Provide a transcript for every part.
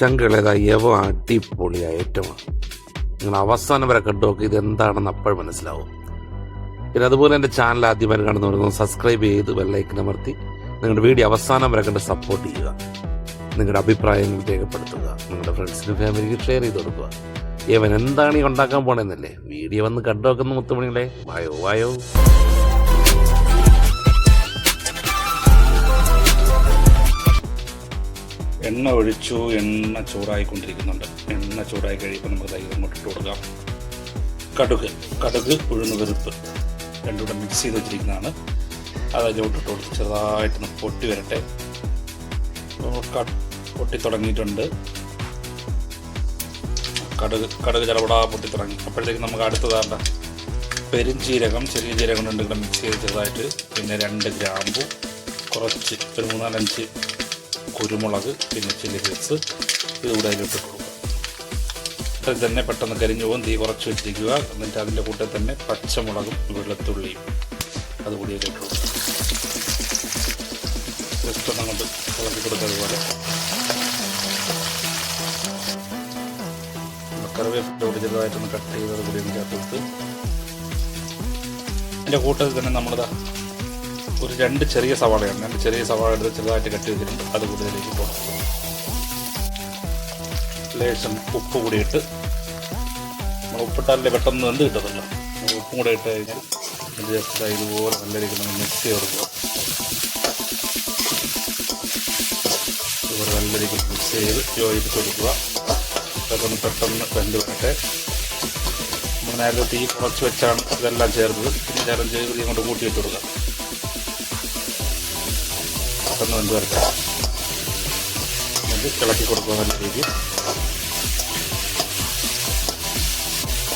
ചങ്കളേതാ യവ അടിപൊളിയാ ഏറ്റവും നിങ്ങൾ അവസാനം വരെ കണ്ടു ഇത് എന്താണെന്ന് അപ്പോൾ മനസ്സിലാവും. പിന്നെ അതുപോലെ എന്റെ ചാനൽ ആദ്യമായി കാണുന്നവരൊന്ന് സബ്സ്ക്രൈബ് ചെയ്ത് ബെല്ലൈക്കൻ അമർത്തി നിങ്ങളുടെ വീഡിയോ അവസാനം വരെ കണ്ട് സപ്പോർട്ട് ചെയ്യുക. നിങ്ങളുടെ അഭിപ്രായങ്ങൾ രേഖപ്പെടുത്തുക. നിങ്ങളുടെ ഫ്രണ്ട്സിനും ഫാമിലിക്ക് ഷെയർ ചെയ്ത് കൊടുക്കുക. ഇവൻ എന്താണ് ഈ ഉണ്ടാക്കാൻ പോണെന്നല്ലേ? വീഡിയോ വന്ന് കണ്ടു നോക്കുന്ന മുത്തുമണികളെ. വായോ വായോ. എണ്ണ ഒഴിച്ചു എണ്ണ ചൂടായിക്കൊണ്ടിരിക്കുന്നുണ്ട്. എണ്ണ ചൂടായി കഴിയുമ്പോൾ നമുക്ക് തൈര് അങ്ങോട്ട് ഇട്ട് കൊടുക്കാം. കടുക് കടുക് ഉഴുന്ന് വെറുപ്പ്. രണ്ടും കൂടെ മിക്സ് ചെയ്ത് വെച്ചിരിക്കുന്നതാണ്. അത് അതിലോട്ട് ഇട്ട് കൊടുത്ത് ചെറുതായിട്ടൊന്ന് പൊട്ടി വരട്ടെ. പൊട്ടി തുടങ്ങിയിട്ടുണ്ട്. കടുക് കടുക് ചിലവിടാ പൊട്ടി തുടങ്ങി. അപ്പോഴത്തേക്ക് നമുക്ക് അടുത്തതാണ്ട പെരുംജീരകം ചെറിയ ജീരകം രണ്ടും കൂടെ മിക്സ് ചെയ്ത് ചെറുതായിട്ട്. പിന്നെ രണ്ട് ഗ്രാമ്പു കുറച്ച് ഒരു മൂന്നാലഞ്ച് കുരുമുളക് പിന്നെ ചില്ലി ഫ്ലേക്സ് ഇതുകൂടെ അതിലിട്ട് കൊടുക്കുക. അത് തന്നെ പെട്ടെന്ന് കരിഞ്ഞു പോകും. തീ കുറച്ച് വെച്ചിരിക്കുക. എന്നിട്ട് അതിന്റെ കൂട്ടത്തിൽ തന്നെ പച്ചമുളകും വെളുത്തുള്ളിയും അതുകൂടി അതിലിട്ട് കൊടുക്കുക. ജസ്റ്റ് ഒന്ന് കൊണ്ട് ഇളക്കി കൊടുക്കുക അതുപോലെ. കറിവേപ്പിലോട് ചെറുതായിട്ടൊന്ന് കട്ട് ചെയ്ത് കൂടി അതിനകത്ത് അകത്തെടുത്ത് അതിന്റെ കൂട്ടത്തിൽ തന്നെ നമ്മളിതാ ഒരു രണ്ട് ചെറിയ സവാളയാണ് രണ്ട് ചെറിയ സവാള എടുത്ത് ചെറുതായിട്ട് കട്ട് ചെയ്തിട്ടുണ്ട് അത് കൂടുതലേക്ക് പോകാം ലേശം ഉപ്പ് കൂടി ഇട്ട് നമ്മൾ ഉപ്പിട്ടാലേ പെട്ടെന്ന് വെന്ത് കിട്ടത്തില്ല ഉപ്പും കൂടെ ഇട്ട് കഴിഞ്ഞാൽ ജസ്റ്റ് ഇതുപോലെ നല്ല രീതിയിൽ നമ്മൾ മിക്സ് ചെയ്ത് കൊടുക്കുക. ഇതുപോലെ നല്ല രീതിയിൽ മിക്സ് ചെയ്ത് യോജിപ്പിച്ച് കൊടുക്കുക. പെട്ടെന്ന് പെട്ടെന്ന് വെന്ത് വരട്ടെ. നമ്മൾ നേരത്തെ തീ കുറച്ച് വെച്ചാണ് ഇതെല്ലാം ചേർത്തത്. പിന്നെ ചേർന്ന് ചെയ്ത് ഇങ്ങോട്ട് കൂട്ടി കൊടുക്കുക. പെട്ടെന്ന് വെന്ത് വരട്ടെ. എന്നിട്ട് ഇളക്കി കൊടുക്കുക നല്ല രീതിയിൽ.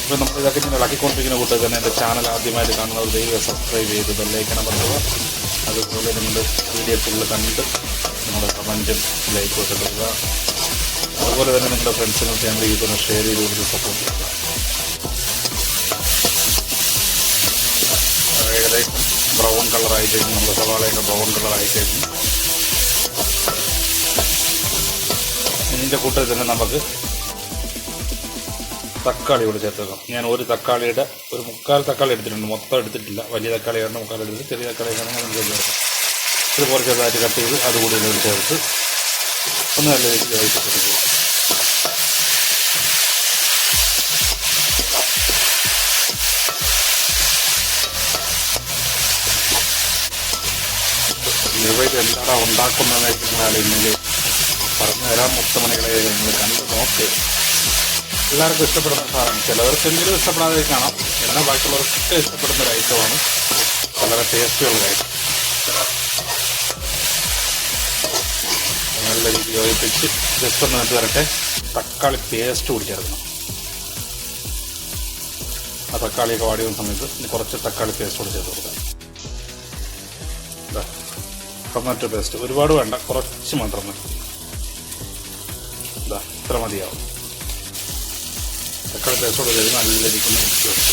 ഇപ്പോൾ നമ്മൾ ഇതൊക്കെ ഇങ്ങനെ ഇളക്കിക്കൊണ്ടിരിക്കുന്ന കൂട്ടത്തിൽ തന്നെ എന്റെ ചാനൽ ആദ്യമായിട്ട് കാണുന്നവർ ദൈവം സബ്സ്ക്രൈബ് ചെയ്ത് ബെല്ലൈക്കണം പറ്റുക അതുപോലെ നിങ്ങളുടെ വീഡിയോസിൽ കണ്ട് നിങ്ങളുടെ കമന്റും ലൈക്ക് ഒക്കെ തരിക അതുപോലെ തന്നെ നിങ്ങളുടെ ഫ്രണ്ട്സിനും ഫാമിലി ഒന്ന് ഷെയർ ചെയ്ത് കൊടുത്ത് സപ്പോർട്ട് ചെയ്യുക. ഏകദേശം ബ്രൗൺ കളറായി കഴിഞ്ഞു നമ്മുടെ സവാളയൊക്കെ ബ്രൗൺ കളറായി കഴിഞ്ഞു ഇതിന്റെ കൂട്ടത്തിൽ തന്നെ നമുക്ക് തക്കാളി കൂടെ ചേർത്ത് വെക്കാം. ഞാൻ ഒരു തക്കാളിയുടെ ഒരു മുക്കാൽ തക്കാളി എടുത്തിട്ടുണ്ട്. മൊത്തം എടുത്തിട്ടില്ല. വലിയ തക്കാളി ആണ് മുക്കാൽ എടുത്തിട്ട് ചെറിയ തക്കാളി ആണെങ്കിൽ നമുക്ക് ചേർക്കാം ഇതുപോലെ ചെറുതായിട്ട് കട്ട് ചെയ്ത് അതുകൂടി ഇതിൽ ചേർത്ത് ഒന്ന് നല്ല രീതിയിൽ നിർവഹിച്ച് എന്താണ് ഉണ്ടാക്കുന്നതെന്ന് വെച്ചാൽ ഇന്നലെ പറഞ്ഞു തരാം. മുത്തമണികളെ നിങ്ങൾ കണ്ട് നോക്ക്. എല്ലാവർക്കും ഇഷ്ടപ്പെടുന്ന സാധനം. ചിലവർക്ക് എന്തെങ്കിലും ഇഷ്ടപ്പെടാതെ കാണാം എന്നാൽ ബാക്കിയുള്ളവർക്ക് ഇഷ്ടപ്പെടുന്ന ഒരു ഐറ്റമാണ് വളരെ ടേസ്റ്റുള്ള ഐറ്റം നല്ല രീതിയിൽ യോജിപ്പിച്ച് ജസ്റ്റ് ഒന്ന് നട്ട് തരട്ടെ തക്കാളി പേസ്റ്റ് കൂടി ചേർക്കണം ആ തക്കാളിയൊക്കെ വാടി വന്ന സമയത്ത് കുറച്ച് തക്കാളി പേസ്റ്റ് കൂടി ചേർത്ത് കൊടുക്കാം. ടൊമാറ്റോ പേസ്റ്റ് ഒരുപാട് വേണ്ട കുറച്ച് മാത്രം മതി. ഇത്ര മതിയാവും. തക്കാളി പേസ്റ്റോട് കഴിഞ്ഞ് നല്ല രീതിക്ക് മിക്സ് കൊടുക്കുക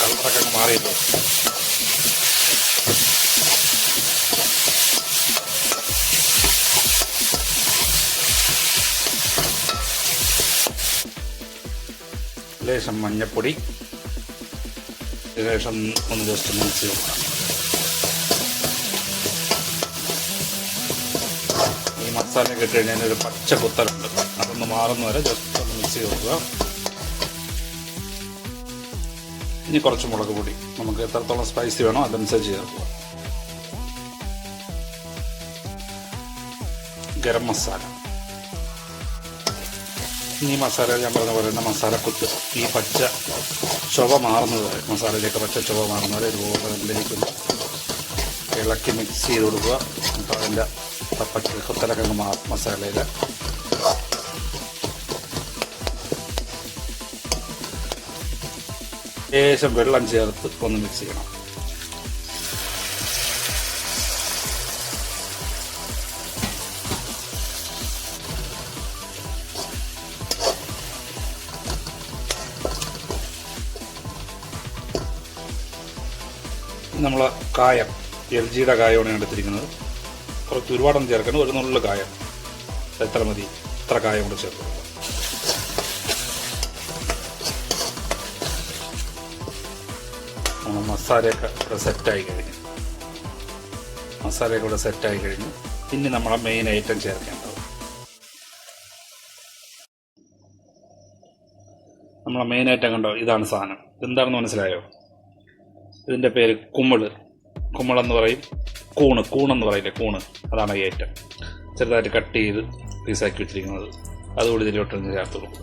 കളറൊക്കെ മാറിയല്ലോ ലേശം മഞ്ഞപ്പൊടി. ലേശം ഒന്ന് ജസ്റ്റ് മിക്സ് ഈ മസാല ഇട്ട് കഴിഞ്ഞാൽ ഒരു പച്ച കുത്തലുണ്ട്. അതൊന്ന് മാറുന്ന വരെ ജസ്റ്റ് ഒന്ന് മിക്സ് ചെയ്ത് നോക്കുക. ഇനി കുറച്ച് മുളക് പൊടി. നമുക്ക് എത്രത്തോളം സ്പൈസി വേണോ അതനുസരിച്ച് ചേർക്കുക. ഗരം മസാല. ഈ മസാല ഞാൻ പറഞ്ഞ പോലെ തന്നെ മസാല കുത്ത് ഈ പച്ച ചുവ മാറുന്നത് മസാലയിലേക്ക് പച്ച ചുവ മാറുന്നത് വരെ ഇതുപോലെ നല്ലിരിക്കും ഇളക്കി മിക്സ് ചെയ്ത് കൊടുക്കുക. അപ്പോൾ അതിന്റെ പച്ച കുത്തലൊക്കെ മാറും മസാലയിൽ ലേശം വെള്ളം ചേർത്ത് ഒന്ന് മിക്സ് ചെയ്യണം. നമ്മളെ കായം എൽ ജിയുടെ കായമാണ് എടുത്തിരിക്കുന്നത്. കുറച്ച് ഒരുപാടൊന്നും ചേർക്കണം ഒരു നുള്ളിൽ കായം. എത്ര മതി? ഇത്ര കായം കൂടെ ചേർത്ത് നമ്മൾ മസാലയൊക്കെ സെറ്റായി കഴിഞ്ഞു. മസാലയൊക്കെ ഇവിടെ സെറ്റായി കഴിഞ്ഞു. ഇനി നമ്മളെ മെയിൻ ഐറ്റം ചേർക്കേണ്ടത്. നമ്മളെ മെയിൻ ഐറ്റം കണ്ടോ? ഇതാണ് സാധനം. എന്താണെന്ന് മനസ്സിലായോ? ഇതിന്റെ പേര് കുമിൾ കുമിളെന്ന് പറയും. കൂണ് കൂണെന്ന് പറയില്ലേ കൂണ്. അതാണ് ഈ ഐറ്റം. ചെറുതായിട്ട് കട്ട് ചെയ്ത് പീസാക്കി വെച്ചിരിക്കുന്നത്. അതുകൂടി ഇതിലോട്ടൊന്ന് ചേർത്ത് കൊടുക്കുക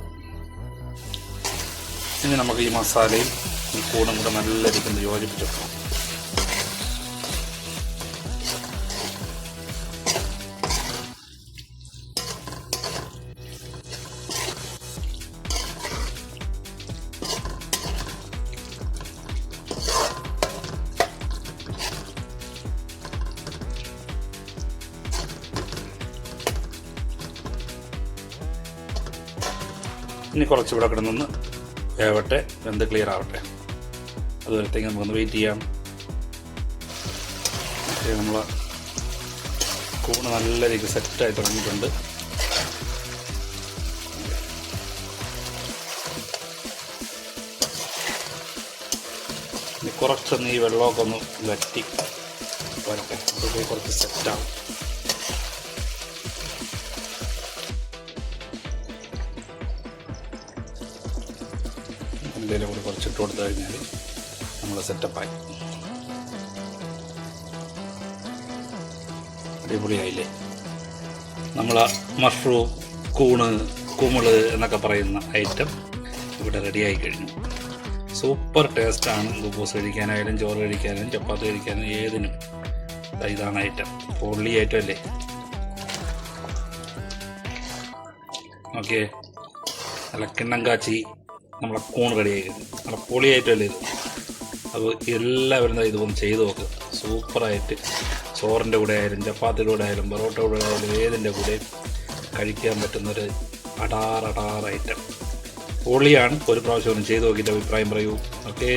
ഇനി നമുക്ക് ഈ മസാലയും ഈ കൂണും കൂടെ നല്ല രീതിയിൽ യോജിപ്പിച്ചെടുക്കണം ഇനി കുറച്ച് ഇവിടെ കിടന്നൊന്ന് വേവട്ടെ വെന്ത് ക്ലിയർ ആവട്ടെ. അതുവരത്തേക്ക് നമുക്കൊന്ന് വെയിറ്റ് ചെയ്യാം. നമ്മൾ കൂണ് നല്ല രീതിക്ക് സെറ്റായി തുടങ്ങിയിട്ടുണ്ട് ഇനി കുറച്ചൊന്ന് ഈ വെള്ളമൊക്കെ ഒന്ന് വറ്റി വരട്ടെ. കുറച്ച് സെറ്റാവും എന്തെങ്കിലും കൂടി കുറച്ചിട്ട് കൊടുത്തു കഴിഞ്ഞാൽ നമ്മൾ സെറ്റപ്പായി. അടിപൊളിയായില്ലേ? നമ്മൾ മഷ്റൂം കൂണ് കുമിൾ എന്നൊക്കെ പറയുന്ന ഐറ്റം ഇവിടെ റെഡിയായി കഴിഞ്ഞു. സൂപ്പർ ടേസ്റ്റാണ് ഗ്ലൂക്കോസ് കഴിക്കാനായാലും ചോറ് കഴിക്കാനും ചപ്പാത്തി കഴിക്കാനും ഏതിനും. ഇതാണ് ഐറ്റം. പൊള്ളി ഐറ്റം അല്ലേ? ഓക്കെ നല്ല കിണ്ണം കാച്ചി നമ്മളെ കോൺ റെഡിയായി കഴിഞ്ഞു നല്ല പൊളിയായിട്ടല്ലേ ഇത്? അപ്പോൾ എല്ലാവരും ഇത് ഇതൊന്ന് ചെയ്ത് നോക്കുക സൂപ്പറായിട്ട്. ചോറിന്റെ കൂടെ ആയാലും ചപ്പാത്തിയുടെ കൂടെ ആയാലും പൊറോട്ട കൂടെ ആയാലും ഏതിന്റെ കൂടെ കഴിക്കാൻ പറ്റുന്നൊരു അടാർ ഐറ്റം പൊളിയാണ്. ഒരു പ്രാവശ്യം ഒന്ന് ചെയ്ത് നോക്കിയിട്ട് അഭിപ്രായം പറയൂ. ഓക്കേ